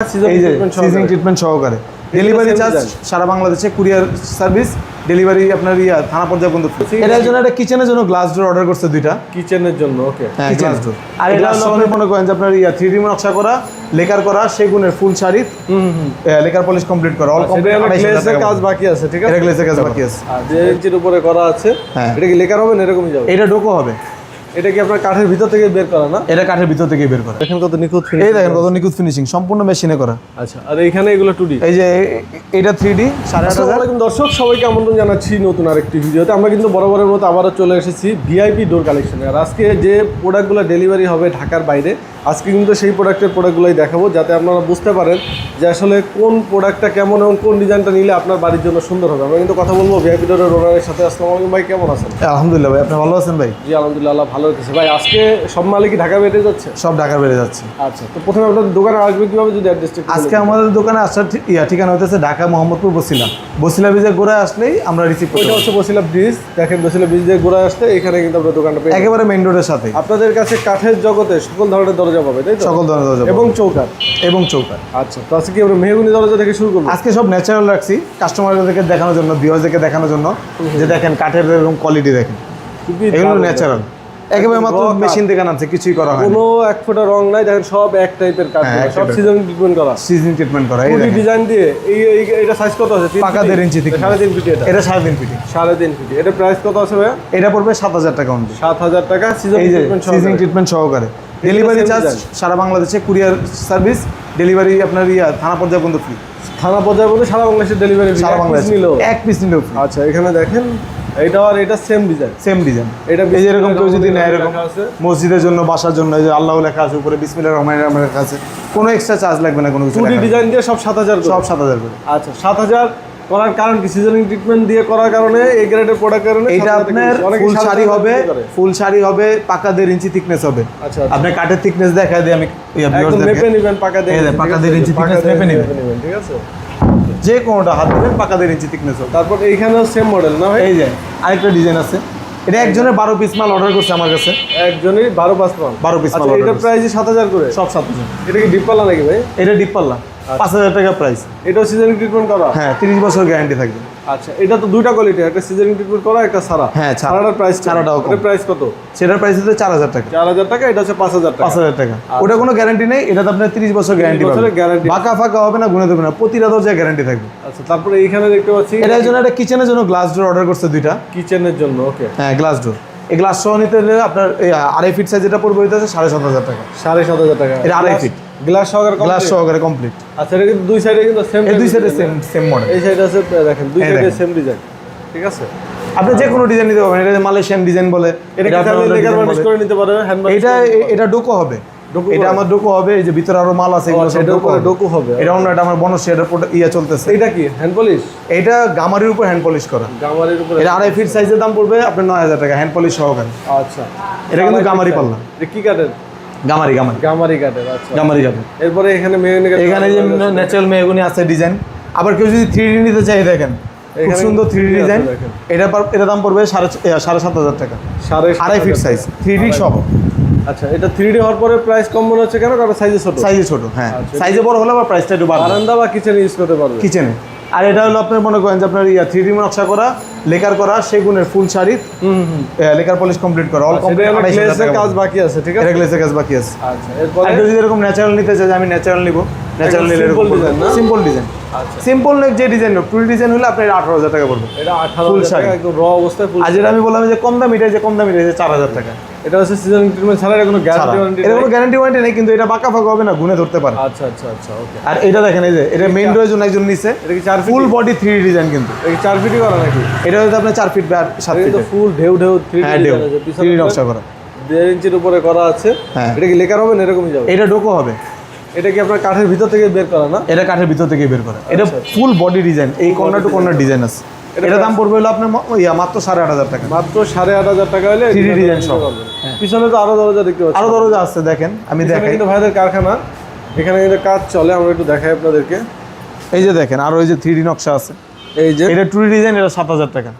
এই যে seasoning treatment সহকারে। ডেলিভারি চার্জ সারা বাংলাদেশে কুরিয়ার সার্ভিস ডেলিভারি আপনার ইয়া থানা পর্যায়ে পর্যন্ত। এটার জন্য একটা কিচেনের জন্য গ্লাস ডোর অর্ডার করছে দুইটা। কিচেনের জন্য ওকে হ্যাঁ গ্লাস ডোর আর এটা হলো মনে করেন যে আপনার ইয়া থ্রি ডি নকশা করা লেকার করা সেগুনের ফুল শাড়ি লেকার পলিশ কমপ্লিট করা অল কমপ্লিট গ্লেসের কাজ বাকি আছে ঠিক আছে? এটা কাজ বাকি আছে। আর যে উপরে করা আছে হ্যাঁ। এটা কি লেকার হবে না এরকমই যাবে? এটা ডোকো হবে। এটা কি আপনার কাঠের ভিতর থেকে বের করা না? এটা কাঠের ভিতর থেকে বের করা। দেখেন কত নিখুঁত এই দেখেন কত নিখুঁত ফিনিশিং সম্পূর্ণ মেশিনে করা। আচ্ছা আর এইখানে এগুলো টু ডি এই যে এটা থ্রি ডি সাড়ে আট আসসালামু হাজার। আলাইকুম দর্শক সবাইকে আমন্ত্রণ জানাচ্ছি নতুন আরেকটি ভিডিওতে। আমরা কিন্তু বরাবরের মতো আবারও চলে এসেছি ভিআইপি ডোর কালেকশনে আর আজকে যে প্রোডাক্টগুলো ডেলিভারি হবে ঢাকার বাইরে আজকে কিন্তু সেই প্রোডাক্টের প্রোডাক্টগুলোই দেখাবো যাতে আপনারা বুঝতে পারেন যে আসলে কোন প্রোডাক্টটা কেমন এবং কোন ডিজাইনটা নিলে আপনার বাড়ির জন্য সুন্দর হবে। আমরা কিন্তু কথা বলব ভিআইপি ডোরের ওনারের সাথে। আসসালামু আলাইকুম ভাই কেমন আছেন? আলহামদুলিল্লাহ ভাই আপনি ভালো আছেন ভাই? জি আলহামদুলিল্লাহ আল্লাহ ভালো রেখেছে ভাই আজকে সব মালিকই ঢাকা বেড়ে যাচ্ছে? সব ঢাকা বেড়ে যাচ্ছে। আচ্ছা তো প্রথমে আপনাদের দোকানে আসবে কীভাবে যদি অ্যাড্রেসটা আজকে আমাদের দোকানে আসার ইয়া ঠিকানা হতেছে ঢাকা মোহাম্মদপুর বসিলা। বসিলা ব্রিজের গোড়ায় আসলেই আমরা রিসিভ ওইটা হচ্ছে বসিলা ব্রিজ। দেখেন বসিলা ব্রিজ ঘুরে আসতে এখানে কিন্তু আপনার দোকানটা পেয়ে একেবারে মেইন রোডের সাথে আপনাদের কাছে কাঠের জগতে সকল ধরনের দরজা পাবে তাই সকল ধরনের দরজা এবং। চৌকাঠ। এবং চৌকা আচ্ছা তো আজকে আমরা মেহগুনি দরজা থেকে শুরু করব? আজকে সব ন্যাচারাল রাখছি কাস্টমারদেরকে দেখানোর জন্য ভিউয়ারদেরকে দেখানোর জন্য। যে দেখেন কাঠের এরকম কোয়ালিটি দেখেন। এগুলো ন্যাচারাল একেবারে মাত্র মেশিন থেকে নামছে কিছুই করা হয় কোনো এক ফোঁটা রং নাই দেখেন সব এক টাইপের কাঠ হ্যাঁ, সব সিজন ট্রিটমেন্ট করা। সিজন ট্রিটমেন্ট করা এই ডিজাইন দিয়ে এই এটা সাইজ কত আছে? পাকা দেড় ইঞ্চি thickness। সাড়ে তিন ফিট। এটা। এটা সাড়ে তিন ফিটি। সাড়ে তিন ফিট। এটা প্রাইস কত আছে ভাইয়া? এটা পড়বে সাত হাজার টাকা সাত হাজার টাকা। সিজন ট্রিটমেন্ট সিজন ট্রিটমেন্ট সহকারে। Delivery charge. সারা বাংলাদেশে কুরিয়ার সার্ভিস ডেলিভারি আপনার ইয়া থানা পর্যায়ে পর্যন্ত ফ্রি থানা পর্যায়ে পর্যন্ত সারা বাংলাদেশের ডেলিভারি সারা বাংলাদেশ। নিলো এক পিস নিলেও আচ্ছা এখানে দেখেন এটা আর এটা সেম ডিজাইন সেম ডিজাইন এটা এই যে এরকম কেউ যদি নেয় এরকম। মসজিদের জন্য বাসার জন্য এই যে আল্লাহ লেখা আছে উপরে বিসমিল্লাহ রহমান রহমান লেখা আছে কোনো এক্সট্রা চার্জ লাগবে না কোনো কিছু ডিজাইন দিয়ে সব সাত হাজার সব সাত হাজার করে। আচ্ছা সাত হাজার করার কারণ কি? সিজনিং ট্রিটমেন্ট দিয়ে করার কারণে এই গ্রেডের প্রোডাক্ট কারণে এইটা 7,000 টাকা আপনার ফুল শাড়ি হবে ফুল শাড়ি হবে পাকা দেড় ইঞ্চি থিকনেস হবে। আচ্ছা আচ্ছা। আপনি কাঠের থিকনেস দেখা দিই আমি একদম মেপে নেবেন পাকা এই পাকা দেড় ইঞ্চি দিয়ে মেপে নেবেন। ঠিক আছে? যে কোনোটা হাত দেবেন পাকা দেড় ইঞ্চি থিকনেস হবে। তারপর এইখানেও সেম মডেল না এই যে আরেকটা ডিজাইন আছে। এটা একজনের বারো পিস মাল অর্ডার করছে আমার কাছে। একজনই বারো পাঁচ পান 12 piece মাল আচ্ছা এটার করছে। প্রাইস সাত হাজার করে? সব সাত হাজার। এটা কি ডিপ পাল্লা নাকি ভাই? এটা ডিপ পাল্লা। পাঁচ হাজার টাকা প্রাইস এটাও সিজনিং ট্রিটমেন্ট করা? হ্যাঁ তিরিশ বছর গ্যারান্টি থাকবে। আচ্ছা এটা তো দুইটা কোয়ালিটি একটা সিজনিং ট্রিটমেন্ট করা একটা সারা হ্যাঁ। সারাটার প্রাইস। এটার প্রাইস কত? সেটার প্রাইস হচ্ছে চার হাজার টাকা। চার হাজার টাকা এটা হচ্ছে পাঁচ হাজার টাকা। পাঁচ হাজার টাকা। ওটা কোনো গ্যারান্টি নেই এটাতে আপনার তিরিশ বছর গ্যারান্টি বছরের guarantee। বাঁকা ফাঁকা হবে না গুনে দেবে না। প্রতিটা দরজায় গ্যারান্টি থাকবে। আচ্ছা তারপরে এইখানে দেখতে পাচ্ছি। এটার জন্য একটা কিচেনের জন্য গ্লাস ডোর অর্ডার করছে দুইটা। কিচেনের জন্য ওকে হ্যাঁ গ্লাস ডোর এই গ্লাস সহ নিতে হলে আপনার আড়াই ফিট সাইজ যেটা পড়বে হইতেছে সাড়ে সাত হাজার টাকা। সাড়ে সাত হাজার টাকা। এটা আড়াই feet। গ্লাস সহকারে গ্লাস? সহকারে কমপ্লিট আচ্ছা এটা কিন্তু দুই সাইডে কিন্তু সেম এই দুই সাইডে সেম সেম মডেল এই সাইডে আছে দেখেন দুই সাইডে সেম ডিজাইন ঠিক আছে? আপনি যে কোনো ডিজাইন নিতে পারবেন এটা মালয়েশিয়ান ডিজাইন বলে এটা লেগার করে নিতে হ্যান্ড এটা এটা ডোকো হবে। এটা আমার ডোকো হবে এই যে ভিতরে আরও মাল আছে এগুলো সব ডোকো হবে। ডোকো হবে। এটা অন্য এটা আমার বনশ্রী এটা ইয়া চলতেছে। এটা কি? হ্যান্ড পলিশ এটা গামারির উপর হ্যান্ড পলিশ করা। গামারির উপরে এটা আড়াই ফিট সাইজের দাম পড়বে আপনার নয় হাজার টাকা হ্যান্ড পলিশ সহকারে। আচ্ছা। এটা কিন্তু গামারি পাল্লা। এটা কি কাঠের? গামারি গামারি। গামারি কাঠের আচ্ছা। গামারি যাবে এরপরে এখানে মেয়নি এখানে যে ন্যাচারাল মেহগুনি আছে ডিজাইন আবার কেউ যদি থ্রি ডি নিতে চাই দেখেন খুব সুন্দর থ্রি 3D ডিজাইন। এটা এটা দাম পড়বে সাড়ে সাড়ে সাত হাজার টাকা। সাড়ে আড়াই ফিট সাইজ থ্রি ডি সহ। আচ্ছা এটা থ্রি ডি হওয়ার পরে প্রাইস কম মনে হচ্ছে কেন? কারণ সাইজে ছোট। সাইজে ছোট হ্যাঁ। আচ্ছা। সাইজে বড় হলে আবার প্রাইসটা একটু বাড়বে। বারান্দা বা কিচেনে ইউজ করতে পারবে? কিচেনে আর এটা হলো আপনার মনে করেন যে আপনার ইয়া থ্রি ডি নকশা করা লেকার করা সেগুনের ফুল শাড়ি লেকার পলিশ কমপ্লিট করা অল সেটা কমপ্লিট কাজ বাকি আছে ঠিক আছে? গ্লেসের কাজ বাকি আছে। আচ্ছা যদি এরকম ন্যাচারাল নিতে চাই আমি ন্যাচারাল নিব। ন্যাচারাল নিলে সিম্পল ডিজাইন আচ্ছা। সিম্পল যে ডিজাইন ফুল ডিজাইন হলে আপনার আঠারো হাজার টাকা পড়বে। এটা আঠারো টাকা শাড়ি। একদম র অবস্থায় ফুল আর যেটা আমি বললাম যে কম দাম এটা যে কম দাম এটা চার হাজার টাকা। এটা হচ্ছে সিজন ট্রিটমেন্ট ছাড়া কোনো। গ্যারান্টি ওয়ারেন্টি এটা কোনো গ্যারান্টি ওয়ারেন্টি নেই কিন্তু এটা বাঁকা ফাঁকা হবে না গুনে ধরতে পারে। আচ্ছা আচ্ছা আচ্ছা ওকে আর এটা দেখেন এই যে এটা মেইন ডোরের জন্য একজন নিচে এটা কি চার ফুল বডি থ্রি ডিজাইন কিন্তু। এটা কি চার ফিটই করা নাকি? এটা হচ্ছে আপনার চার ফিট আর সাত ফিট ফুল ঢেউ ঢেউ থ্রি হ্যাঁ থ্রি নকশা করা। দেড় ইঞ্চির উপরে করা আছে। হ্যাঁ। এটা কি লেকার হবে না এরকমই যাবে? এটা ডোকো হবে। এটা কি আপনার কাঠের ভিতর থেকে বের করা না? এটা কাঠের ভিতর থেকে বের করা। এটা ফুল বডি ডিজাইন এই কর্নার টু কর্নার ডিজাইন আছে। এটা দাম পড়বে হলো আপনার ইয়া মাত্র সাড়ে আট হাজার টাকা। মাত্র সাড়ে আট হাজার টাকা হলে থ্রি ডিজাইন সব সহ। পিছনে তো আরও দরজা দেখতে পাচ্ছি। আরও দরজা আছে দেখেন আমি দেখাই। কিন্তু ভাইদের কারখানা। এখানে কিন্তু কাজ চলে আমরা একটু দেখাই আপনাদেরকে। এই যে দেখেন আর ওই যে থ্রি ডি নকশা আছে। এই যে। এটা টু ডিজাইন এটা সাত হাজার টাকা।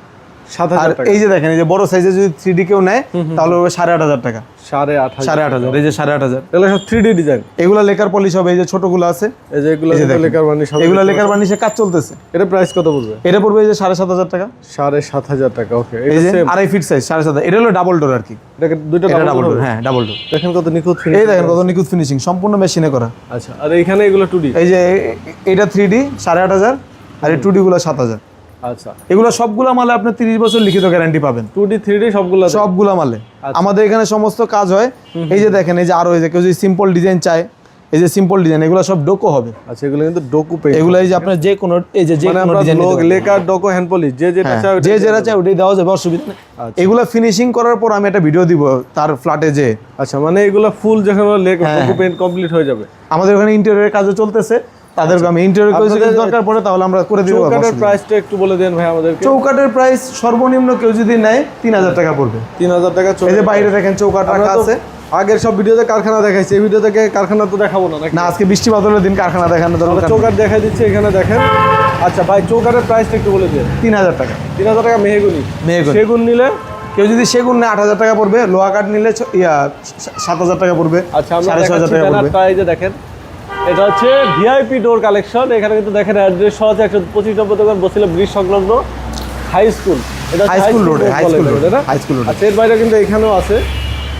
আর এই যে দেখেন এই যে বড় সাইজে যদি থ্রি ডি কেউ নেয় তাহলে হবে সাড়ে আট হাজার টাকা। সাড়ে আট সাড়ে আট হাজার। এই যে সাড়ে আট হাজার। এগুলো সব থ্রি ডি ডিজাইন এগুলা লেকার পলিশ হবে এই যে ছোটগুলো আছে। এই যে এগুলো। লেকার বানি সব এগুলা লেকার বানিশে কাজ চলতেছে। এটা প্রাইস কত পড়বে? এটা পড়বে এই যে সাড়ে সাত হাজার টাকা। সাড়ে সাত হাজার টাকা ওকে এই যে আড়াই ফিট সাইজ সাড়ে সাত এটা হলো ডাবল ডোর আর কি। দুইটা ডাবল ডোর হ্যাঁ ডাবল ডোর দেখেন কত নিখুঁত এই দেখেন কত নিখুঁত ফিনিশিং সম্পূর্ণ মেশিনে করা। আচ্ছা আর এইখানে এগুলো টু ডি এই যে এটা থ্রি ডি সাড়ে আট হাজার আর এই টু ডি গুলো সাত হাজার। আচ্ছা। এগুলো সবগুলো মালে আপনি তিরিশ বছর লিখিত গ্যারান্টি পাবেন। টু ডি থ্রি ডি সবগুলো? সবগুলা মালে। আমাদের এখানে সমস্ত কাজ হয়। এই যে দেখেন এই যে আরও এই যে কেউ যদি সিম্পল ডিজাইন চায় এই যে সিম্পল ডিজাইন এগুলো সব ডোকো হবে। আচ্ছা এগুলো কিন্তু ডোকু পেইন্ট এগুলো এই যে আপনার যে কোনো এই যে যে মানে কোনো ডিজাইন লোক ডোকো হ্যান্ড পলিশ যে যেটা চায় যে যেটা চায় ওটাই দেওয়া যাবে অসুবিধা নেই। আচ্ছা। এগুলো ফিনিশিং করার পর আমি একটা ভিডিও দিব তার ফ্ল্যাটে যে। আচ্ছা মানে এগুলো ফুল যখন লেক ডোকো পেইন্ট কমপ্লিট হয়ে যাবে। আমাদের ওখানে ইন্টেরিয়রের কাজও চলতেছে। তাদেরকে আমি ইন্টেরিয়র করে যদি আপনাদের- দরকার পড়ে তাহলে আমরা করে দিব চৌকাটের প্রাইসটা একটু বলে দেন ভাই আমাদেরকে। চৌকাটের প্রাইস সর্বনিম্ন কেউ যদি নেয় তিন হাজার টাকা পড়বে। তিন হাজার টাকা এই যে বাইরে দেখেন চৌকাট রাখা আছে। আগের সব ভিডিওতে কারখানা দেখাইছি এই ভিডিও থেকে কারখানা তো দেখাবো না আজকে বৃষ্টি বাদলের দিন কারখানা দেখানো দরকার চৌকাট দেখাই দিচ্ছি এখানে দেখেন। আচ্ছা ভাই চৌকাটের প্রাইসটা একটু বলে দেন। তিন হাজার টাকা। তিন হাজার টাকা মেহেগুনি। মেহগনি। সেগুন নিলে? কেউ যদি সেগুন নেয় আট হাজার টাকা পড়বে লোহা কাঠ নিলে ইয়া সাত হাজার টাকা পড়বে আচ্ছা সাড়ে ছয় হাজার টাকা পড়বে। যে দেখেন। এটা হচ্ছে ভিআইপি ডোর কালেকশন এখানে কিন্তু দেখেন অ্যাড্রেস সহ আছে একশো পঁচিশ নম্বর দোকান বসিল ব্রিজ সংলগ্ন হাই স্কুল এটা school road এ, high school road, না? high school আচ্ছা এর বাইরে কিন্তু এখানেও আছে।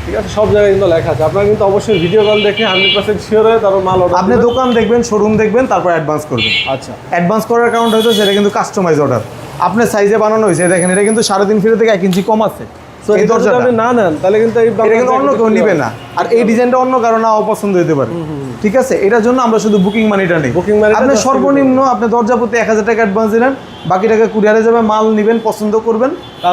ঠিক আছে সব জায়গায় কিন্তু লেখা আছে। আপনারা কিন্তু অবশ্যই ভিডিও কল দেখে হান্ড্রেড পার্সেন্ট শিওর হয়ে তারপর মাল অর্ডার আপনি দোকান দেখবেন শোরুম দেখবেন তারপর অ্যাডভান্স করবেন। আচ্ছা। অ্যাডভান্স করার কারণটা হচ্ছে সেটা কিন্তু কাস্টমাইজ অর্ডার আপনার সাইজে বানানো হয়েছে দেখেন এটা কিন্তু সাড়ে তিন ফিট থেকে এক ইঞ্চি কম আছে। এই দরজাটা। না নেন তাহলে কিন্তু এই এটা কিন্তু অন্য কেউ নিবে না। আর এই ডিজাইনটা অন্য কারও না অপছন্দ হতে পারে। ঠিক আছে? এটার জন্য আমরা শুধু বুকিং মানিটা নেই। Money টা আপনি সর্বনিম্ন আপনি দরজা প্রতি এক হাজার টাকা অ্যাডভান্স দিলেন বাকি টাকা কুরিয়ারে যাবে মাল নেবেন পছন্দ করবেন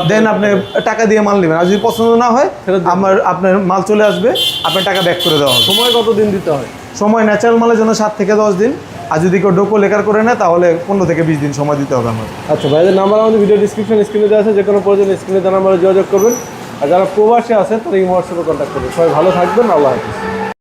দেন আপনি টাকা দিয়ে মাল নেবেন। আর যদি পছন্দ না হয় আমার আপনার মাল চলে আসবে আপনার টাকা ব্যাক করে দেওয়া হবে। সময় কত দিন দিতে হয়? সময় ন্যাচারাল মালের জন্য সাত থেকে দশ দিন। আর যদি কেউ ডোকো লেকার করে নেয়, তাহলে পনেরো থেকে বিশ দিন সময় দিতে হবে আমার আচ্ছা ভাইদের নাম্বার আমাদের ভিডিও ডিসক্রিপশন স্ক্রিনে দেওয়া আছে, যে কোনো প্রয়োজন স্ক্রিনে দেওয়া নাম্বারে যোগাযোগ করবেন। আর যারা প্রবাসী আছে, তারা এই হোয়াটসঅ্যাপে কন্ট্যাক্ট করবেন। সবাই ভালো থাকবেন, আল্লাহ হাফিজ।